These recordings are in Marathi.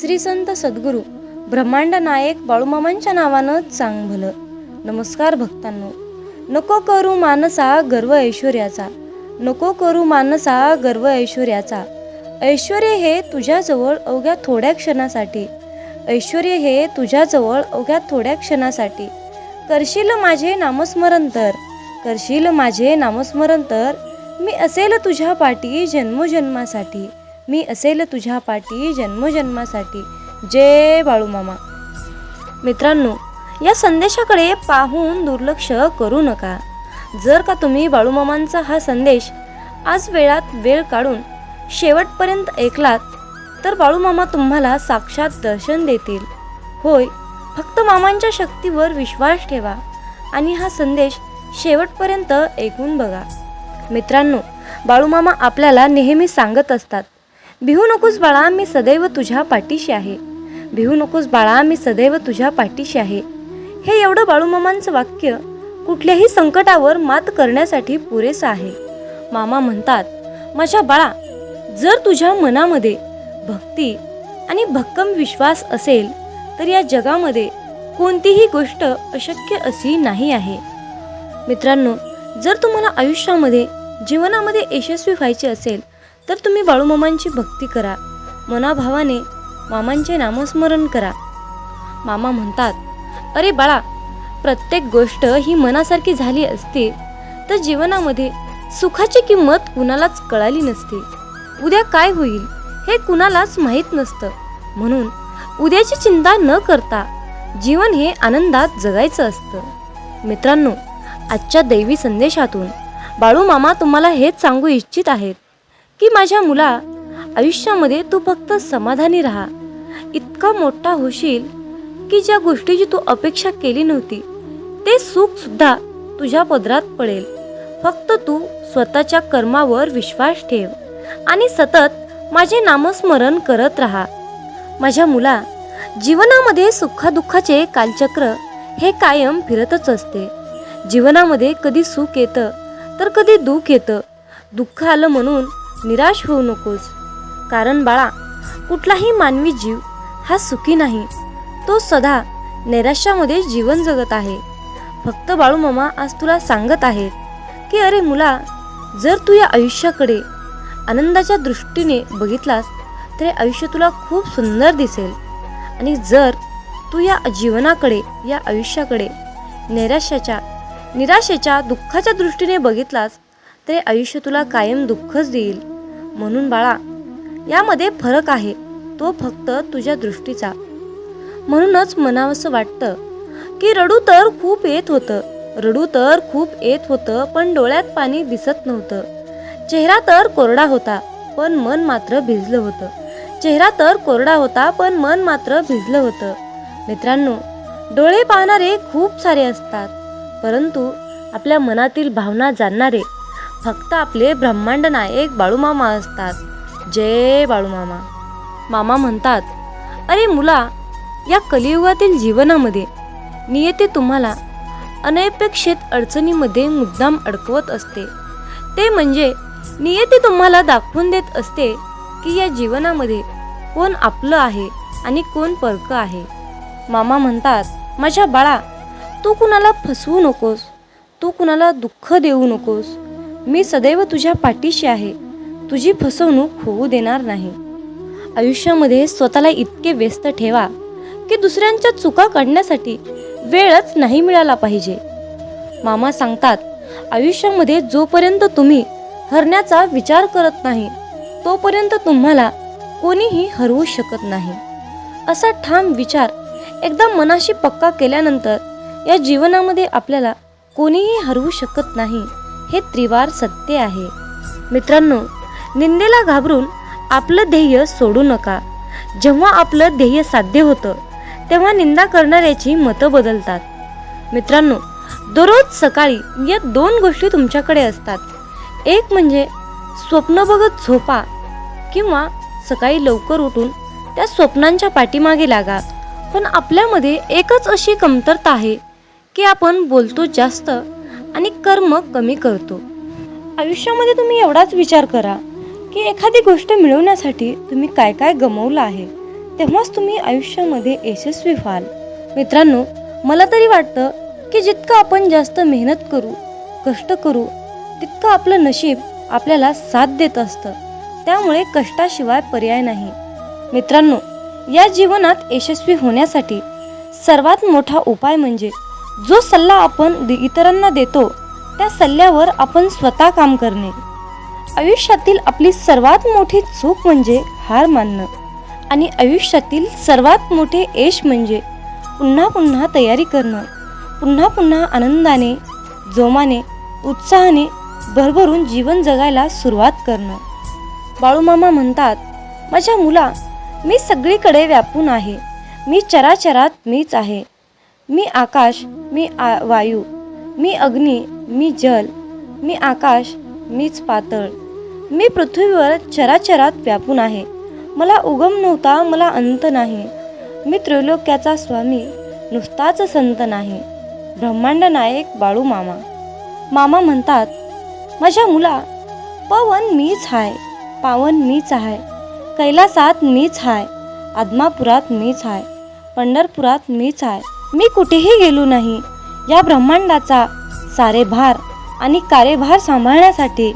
श्री संत सद्गुरू ब्रह्मांड नायक बाळूमामांच्या नावानं चांग भलं. नमस्कार भक्तांनो. नको करू मानसा गर्व ऐश्वर्याचा. नको करू मानसा गर्व ऐश्वर्याचा. ऐश्वर हे तुझ्याजवळ अवघ्या थोड्या क्षणासाठी. ऐश्वर हे तुझ्याजवळ अवघ्या थोड्या क्षणासाठी. करशील माझे नामस्मरण तर. करशील माझे नामस्मरण तर. मी असेल तुझ्या पाठी जन्मोजन्मासाठी. मी असेल तुझ्या पाठी जन्मजन्मासाठी. जय बाळूमामा मित्रांनो या संदेशाकडे पाहून दुर्लक्ष करू नका. जर का तुम्ही बाळूमामांचा हा संदेश आज वेळात वेळ काढून शेवटपर्यंत ऐकलात तर बाळूमामा तुम्हाला साक्षात दर्शन देतील. होय फक्त मामांच्या शक्तीवर विश्वास ठेवा आणि हा संदेश शेवटपर्यंत ऐकून बघा. मित्रांनो बाळूमामा आपल्याला नेहमी सांगत असतात भिहू नकोस बाळा मी सदैव तुझ्या पाठीशी आहे. भिहू नकोस बाळा मी सदैव तुझ्या पाठीशी आहे. हे एवढं बाळूमामांचं वाक्य कुठल्याही संकटावर मात करण्यासाठी पुरेसं आहे. मामा म्हणतात माझ्या बाळा जर तुझ्या मनामध्ये भक्ती आणि भक्कम विश्वास असेल तर या जगामध्ये कोणतीही गोष्ट अशक्य अशी नाही आहे. मित्रांनो जर तुम्हाला आयुष्यामध्ये जीवनामध्ये यशस्वी व्हायचे असेल तर तुम्ही बाळूमामांची भक्ती करा. मनाभावाने मामांचे नामस्मरण करा. मामा म्हणतात अरे बाळा प्रत्येक गोष्ट ही मनासारखी झाली असती तर जीवनामध्ये सुखाची किंमत कुणालाच कळाली नसते. उद्या काय होईल हे कुणालाच माहीत नसतं. म्हणून उद्याची चिंता न करता जीवन हे आनंदात जगायचं असतं. मित्रांनो आजच्या दैवी संदेशातून बाळूमामा तुम्हाला हेच सांगू इच्छित आहेत. की माझ्या मुला आयुष्यामध्ये तू फक्त समाधानी राहा. इतका मोठा होशील की ज्या गोष्टीची तू अपेक्षा केली नव्हती ते सुख सुद्धा तुझ्या पदरात पडेल. फक्त तू स्वतःच्या कर्मावर विश्वास ठेव आणि सतत माझे नामस्मरण करत राहा. माझ्या मुला जीवनामध्ये सुखादुःखाचे कालचक्र हे कायम फिरतच असते. जीवनामध्ये कधी सुख येतं तर कधी दुःख येतं. दुःख आलं म्हणून निराश होऊ नकोस. कारण बाळा कुठलाही मानवी जीव हा सुखी नाही. तो सदा नैराश्यामध्ये जीवन जगत आहे. फक्त बाळू मामा आज तुला सांगत आहेत की अरे मुला जर तू या आयुष्याकडे आनंदाच्या दृष्टीने बघितलास तर आयुष्य तुला खूप सुंदर दिसेल. आणि जर तू या जीवनाकडे या आयुष्याकडे नैराश्याच्या निराशेच्या दुःखाच्या दृष्टीने बघितलास तर आयुष्य तुला कायम दुःखच देईल. म्हणून बाळा यामध्ये फरक आहे. तो फक्त तुझ्या दृष्टीचा. म्हणूनच मनावंसं वाटतं की रडू तर खूप येत होतं. रडू तर खूप येत होतं पण डोळ्यात पाणी दिसत नव्हतं. चेहरा तर कोरडा होता पण मन मात्र भिजलं होतं. चेहरा तर कोरडा होता पण मन मात्र भिजलं होतं. मित्रांनो डोळे पाहणारे खूप सारे असतात परंतु आपल्या मनातील भावना जाणणारे फक्त आपले ब्रह्मांड नायक बाळूमामा असतात. जय बाळूमामा मामा. म्हणतात अरे मुला या कलियुगातील जीवनामध्ये नियती तुम्हाला. अनपेक्षित अडचणीमध्ये मुद्दाम अडकवत असते. ते म्हणजे नियती तुम्हाला दाखवून देत असते की या जीवनामध्ये कोण आपलं आहे आणि कोण परक आहे. मामा म्हणतात माझ्या बाळा तू कुणाला फसवू नकोस. तू कुणाला दुःख देऊ नकोस. मी सदैव तुझ्या पाठीशी आहे. तुझी फसवणूक होऊ देणार नाही. आयुष्यामध्ये स्वतःला इतके व्यस्त ठेवा की दुसऱ्यांच्या चुका काढण्यासाठी वेळच नाही मिळाला पाहिजे. मामा सांगतात आयुष्यामध्ये जोपर्यंत तुम्ही हरण्याचा विचार करत नाही तोपर्यंत तुम्हाला कोणीही हरवू शकत नाही. असा ठाम विचार एकदा मनाशी पक्का केल्यानंतर या जीवनामध्ये आपल्याला कोणीही हरवू शकत नाही. हे त्रिवार सत्य आहे. मित्रांनो निंदेला घाबरून आपलं ध्येय सोडू नका. जेव्हा आपलं ध्येय साध्य होतं तेव्हा निंदा करणाऱ्याची मतं बदलतात. मित्रांनो दररोज सकाळी या दोन गोष्टी तुमच्याकडे असतात. एक म्हणजे स्वप्न बघत झोपा किंवा सकाळी लवकर उठून त्या स्वप्नांच्या पाठीमागे लागा. पण आपल्यामध्ये एकच अशी कमतरता आहे की आपण बोलतो जास्त आणि कर्म कमी करतो. आयुष्यामध्ये तुम्ही एवढाच विचार करा की एखादी गोष्ट मिळवण्यासाठी तुम्ही काय काय गमवलं आहे तेव्हाच तुम्ही आयुष्यामध्ये यशस्वी व्हाल. मित्रांनो मला तरी वाटतं की जितकं आपण जास्त मेहनत करू कष्ट करू तितकं आपलं नशीब आपल्याला साथ देत असतं. त्यामुळे कष्टाशिवाय पर्याय नाही. मित्रांनो या जीवनात यशस्वी होण्यासाठी सर्वात मोठा उपाय म्हणजे जो सल्ला आपण दि- इतरांना देतो त्या सल्ल्यावर आपण स्वतः काम करणे. आयुष्यातील आपली सर्वात मोठी चूक म्हणजे हार मानणं आणि आयुष्यातील सर्वात मोठे यश म्हणजे पुन्हा पुन्हा तयारी करणं. पुन्हा पुन्हा आनंदाने जोमाने उत्साहाने भरभरून जीवन जगायला सुरुवात करणं. बाळूमामा म्हणतात माझ्या मुला मी सगळीकडे व्यापून आहे. मी चराचरात मीच आहे. मी आकाश मी आ वायू मी अग्नी मी जल मी आकाश मीच पातळ. मी पृथ्वीवर चराचरात व्यापून आहे. मला उगम नव्हता मला अंत नाही. मी त्रैलोक्याचा स्वामी नुसताच संत नाही. ब्रह्मांड नायक बाळू मामा. मामा म्हणतात माझ्या मुला पवन मीच हाय पावन मीच आहे कैलासात मीच हाय आदमापुरात मीच हाय पंढरपुरात मीच आहे मी कुठेही गेलो नाही. या ब्रह्मांडाचा सारे भार आणि कार्यभार सांभाळण्यासाठी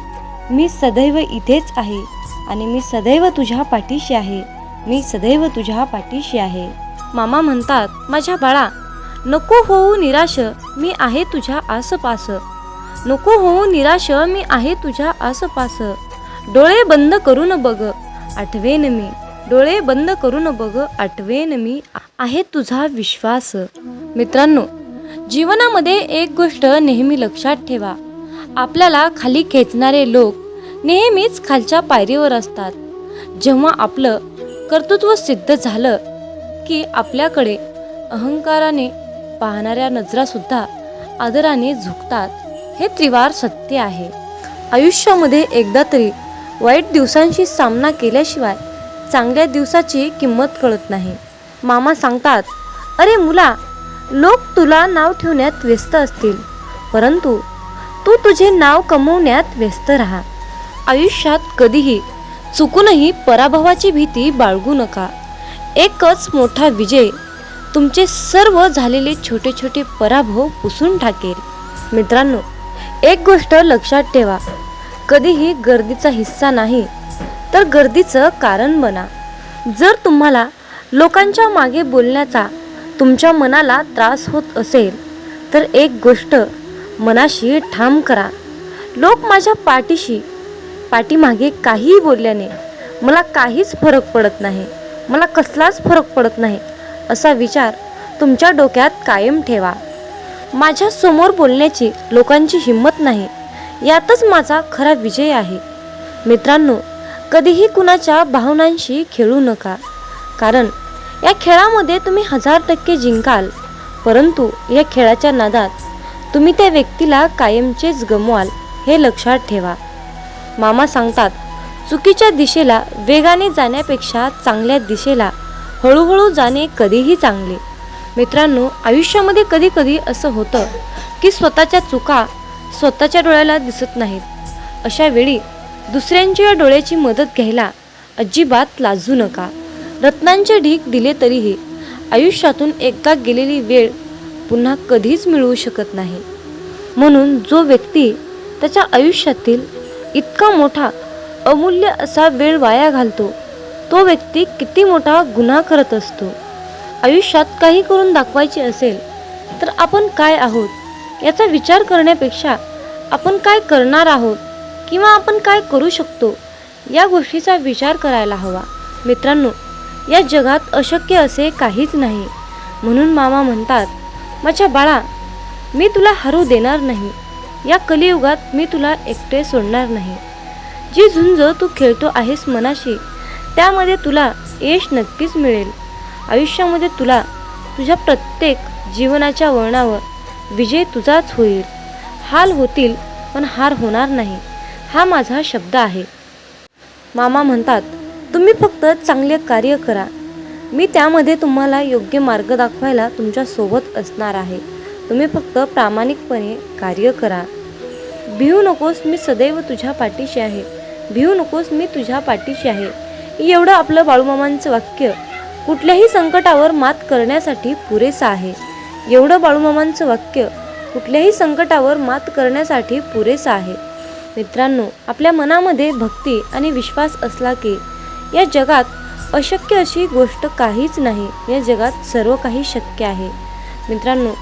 मी सदैव इथेच आहे आणि मी सदैव तुझ्या पाठीशी आहे. मी सदैव तुझ्या पाठीशी आहे. मामा म्हणतात माझ्या बाळा नको होऊ निराश मी आहे तुझ्या आसपास. नको होऊ निराश मी आहे तुझ्या आसपास. डोळे बंद करून बघ आठवेन मी. डोळे बंद करून बघ आठवेन मी आहे तुझा विश्वास. मित्रांनो जीवनामध्ये एक गोष्ट नेहमी लक्षात ठेवा. आपल्याला खाली खेचणारे लोक नेहमीच खालच्या पायरीवर असतात. जेव्हा आपलं कर्तृत्व सिद्ध झालं की आपल्याकडे अहंकाराने पाहणाऱ्या नजरासुद्धा आदराने झुकतात हे त्रिवार सत्य आहे. आयुष्यामध्ये एकदा तरी वाईट दिवसांशी सामना केल्याशिवाय चांगल्या दिवसाची किंमत कळत नाही. मामा सांगतात अरे मुला लोक तुला नाव ठेवण्यात व्यस्त असतील परंतु तू तुझे नाव कमवण्यात व्यस्त राहा. आयुष्यात कधीही चुकूनही पराभवाची भीती बाळगू नका. एकच मोठा विजय तुमचे सर्व झालेले छोटे छोटे पराभव पुसून टाकेल. मित्रांनो एक गोष्ट लक्षात ठेवा कधीही गर्दीचा हिस्सा नाही तर गर्दीचं कारण बना. जर तुम्हाला लोकांच्या मागे बोलण्याचा तुमच्या मनाला त्रास होत असेल तर एक गोष्ट मनाशी ठाम करा. लोक माझ्या पाठीशी पाठीमागे काहीही बोलल्याने मला काहीच फरक पडत नाही मला कसलाच फरक पडत नाही असा विचार तुमच्या डोक्यात कायम ठेवा. माझ्यासमोर बोलण्याची लोकांची हिंमत नाही यातच माझा खरा विजय आहे. मित्रांनो कधीही कुणाच्या भावनांशी खेळू नका. कारण या खेळामध्ये तुम्ही हजार टक्के जिंकाल परंतु या खेळाच्या नादात तुम्ही त्या व्यक्तीला कायमचेच गमवाल हे लक्षात ठेवा. मामा सांगतात चुकीच्या दिशेला वेगाने जाण्यापेक्षा चांगल्या दिशेला हळूहळू जाणे कधीही चांगले. मित्रांनो आयुष्यामध्ये कधी कधी असं होतं की स्वतःच्या चुका स्वतःच्या डोळ्याला दिसत नाहीत. अशा वेळी दुसऱ्यांच्या डोळ्याची मदत घ्यायला अजिबात लाजू नका. रत्नांचे ढीक दिले तरीही आयुष्यातून एकदा गेलेली वेळ पुन्हा कधीच मिळवू शकत नाही. म्हणून जो व्यक्ती त्याच्या आयुष्यातील इतका मोठा अमूल्य असा वेळ वाया घालतो तो व्यक्ती किती मोठा गुन्हा करत असतो. आयुष्यात काही करून दाखवायचे असेल तर आपण काय आहोत? याचा विचार करण्यापेक्षा आपण काय करणार आहोत किंवा आपण काय करू शकतो या गोष्टीचा विचार करायला हवा. मित्रांनो या जगात अशक्य असे काहीच नाही. म्हणून मामा म्हणतात माझ्या बाळा मी तुला हरू देणार नाही. या कलियुगात मी तुला एकटे सोडणार नाही. जी झुंज तू खेळतो आहेस मनाशी त्यामध्ये तुला यश नक्कीच मिळेल. आयुष्यामध्ये तुला तुझ्या प्रत्येक जीवनाच्या वळणावर विजय तुझाच होईल. हाल होतील पण हार होणार नाही. हा माझा शब्द आहे. मामा म्हणतात तुम्ही फक्त चांगले कार्य करा. मी त्यामध्ये तुम्हाला योग्य मार्ग दाखवायला तुमच्यासोबत असणार आहे. तुम्ही फक्त प्रामाणिकपणे कार्य करा. भिवू नकोस मी सदैव तुझ्या पाठीशी आहे. भिवू नकोस मी तुझ्या पाठीशी आहे. एवढं आपलं बाळूमामांचं वाक्य कुठल्याही संकटावर मात करण्यासाठी पुरेसं आहे. एवढं बाळूमामांचं वाक्य कुठल्याही संकटावर मात करण्यासाठी पुरेसं आहे. मित्रांनो आपल्या मनामध्ये भक्ती आणि विश्वास असला की या जगात अशक्य अशी गोष्ट काहीच नाही. या जगात सर्व काही शक्य आहे. मित्रांनो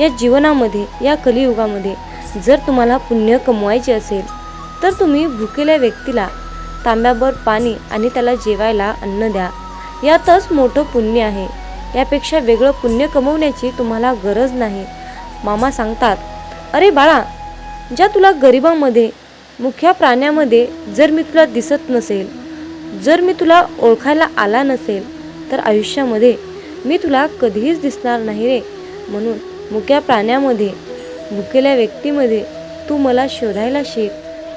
या जीवनामध्ये या कलियुगामध्ये जर तुम्हाला पुण्य कमवायचे असेल तर तुम्ही भुकेल्या व्यक्तीला तांब्याभर पाणी आणि त्याला जेवायला अन्न द्या. यातच मोठं पुण्य आहे. यापेक्षा वेगळं पुण्य कमवण्याची तुम्हाला गरज नाही. मामा सांगतात अरे बाळा ज्या तुला गरिबामध्ये मुख्या प्राण्यामध्ये जर मी तुला दिसत नसेल जर मी तुला ओळखायला आला नसेल तर आयुष्यामध्ये मी तुला कधीच दिसणार नाही रे. म्हणून मुक्या प्राण्यामध्ये मुकेल्या व्यक्तीमध्ये तू मला शोधायला शिक.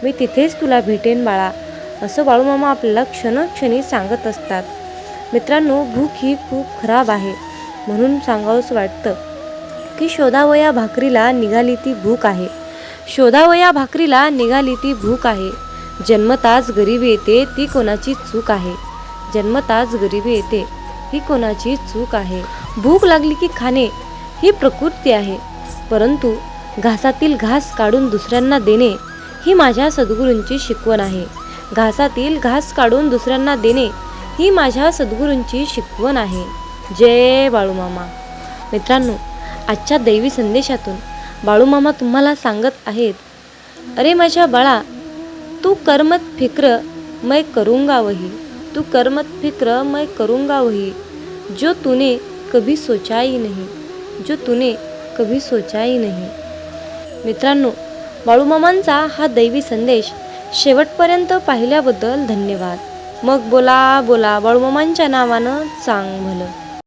मी तिथेच तुला भेटेन बाळा असं बाळूमामा आपल्याला क्षणक्षणी सांगत असतात. मित्रांनो भूक ही खूप खराब आहे म्हणून सांगावंसं वाटतं की शोधावया भाकरीला निघाली ती भूक आहे. शोधावया भाकरीला निघाली ती भूक आहे. जन्मताच गरिबी येते ती कोणाची चूक आहे? जन्मताच गरिबी येते ही कोणाची चूक आहे? भूक लागली की खाणे ही प्रकृती आहे. परंतु घासातील घास काढून दुसऱ्यांना देणे ही माझ्या सद्गुरूंची शिकवण आहे. घासातील घास काढून दुसऱ्यांना देणे ही माझ्या सद्गुरूंची शिकवण आहे. जय बाळूमामा. मित्रांनो आजच्या दैवी संदेशातून बाळूमामा तुम्हाला सांगत आहेत अरे माझ्या बाळा तू कर्मत फिक्र मैं करूंगा वही तू कर्मत फिक्र मैं करूंगा वही जो तूने कभी सोचा ही नहीं जो तूने कभी सोचा ही नहीं. मित्रांनो बाळूमामांचा हा दैवी संदेश शेवटपर्यंत पाहिल्याबद्दल धन्यवाद. मग बोला बोला बाळूमामांच्या नावानं चांग भलं.